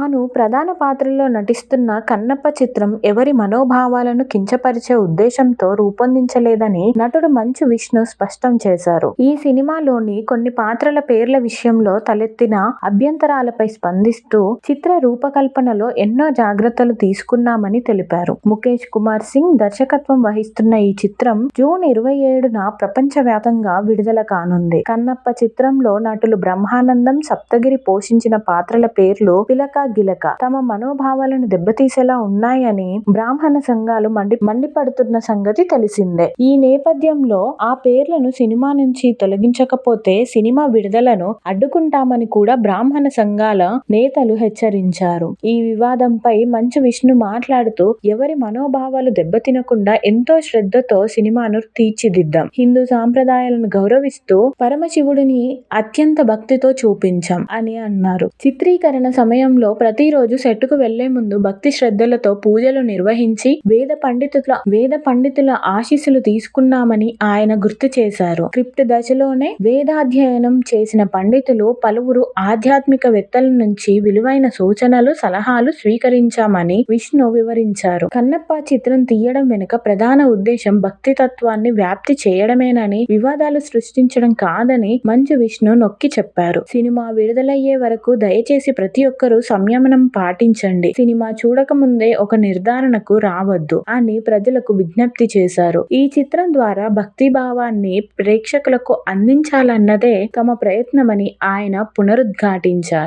తాను ప్రధాన పాత్రలో నటిస్తున్న కన్నప్ప చిత్రం ఎవరి మనోభావాలను కించపరిచే ఉద్దేశంతో రూపొందించలేదని నటుడు మంచు విష్ణు స్పష్టం చేశారు. ఈ సినిమాలోని కొన్ని పాత్రల పేర్ల విషయంలో తలెత్తిన అభ్యంతరాలపై స్పందిస్తూ చిత్ర రూపకల్పనలో ఎన్నో జాగ్రత్తలు తీసుకున్నామని తెలిపారు. ముఖేష్ కుమార్ సింగ్ దర్శకత్వం వహిస్తున్న ఈ చిత్రం జూన్ ఇరవై ఏడున ప్రపంచవ్యాప్తంగా విడుదల కానుంది. కన్నప్ప చిత్రంలో నటులు బ్రహ్మానందం, సప్తగిరి పోషించిన పాత్రల పేర్లు పిలక గిలక. తమ మనోభావాలను దెబ్బతీసేలా ఉన్నాయని బ్రాహ్మణ సంఘాలు మండి మండిపడుతున్న సంగతి తెలిసిందే. ఈ నేపథ్యంలో ఆ పేర్లను సినిమా నుంచి తొలగించకపోతే సినిమా విడుదలను అడ్డుకుంటామని కూడా బ్రాహ్మణ సంఘాల నేతలు హెచ్చరించారు. ఈ వివాదంపై మంచు విష్ణు మాట్లాడుతూ ఎవరి మనోభావాలు దెబ్బతినకుండా ఎంతో శ్రద్ధతో సినిమాను తీర్చిదిద్దాం. హిందూ సాంప్రదాయాలను గౌరవిస్తూ పరమశివుడిని అత్యంత భక్తితో చూపించాం అని అన్నారు. చిత్రీకరణ సమయంలో ప్రతిరోజు సెట్టుకు వెళ్ళే ముందు భక్తి శ్రద్ధలతో పూజలు నిర్వహించి వేద పండితుల వేద పండితుల ఆశీస్సులు తీసుకున్నామని ఆయన గుర్తు చేశారు. క్రిప్ట్ దశలోనే వేదాధ్యయనం చేసిన పండితులు పలువురు ఆధ్యాత్మిక వేత్తల నుంచి విలువైన సూచనలు, సలహాలు స్వీకరించామని విష్ణు వివరించారు. కన్నప్ప చిత్రం తీయడం వెనుక ప్రధాన ఉద్దేశం భక్తి తత్వాన్ని వ్యాప్తి చేయడమేనని, వివాదాలు సృష్టించడం కాదని మంచు విష్ణు నొక్కి చెప్పారు. సినిమా విడుదలయ్యే వరకు దయచేసి ప్రతి ఒక్కరూ సంయమనం పాటించండి. సినిమా చూడకముందే ఒక నిర్ధారణకు రావద్దు అని ప్రజలకు విజ్ఞప్తి చేశారు. ఈ చిత్రం ద్వారా భక్తి భావాన్ని ప్రేక్షకులకు అందించాలన్నదే తమ ప్రయత్నమని ఆయన పునరుద్ఘాటించారు.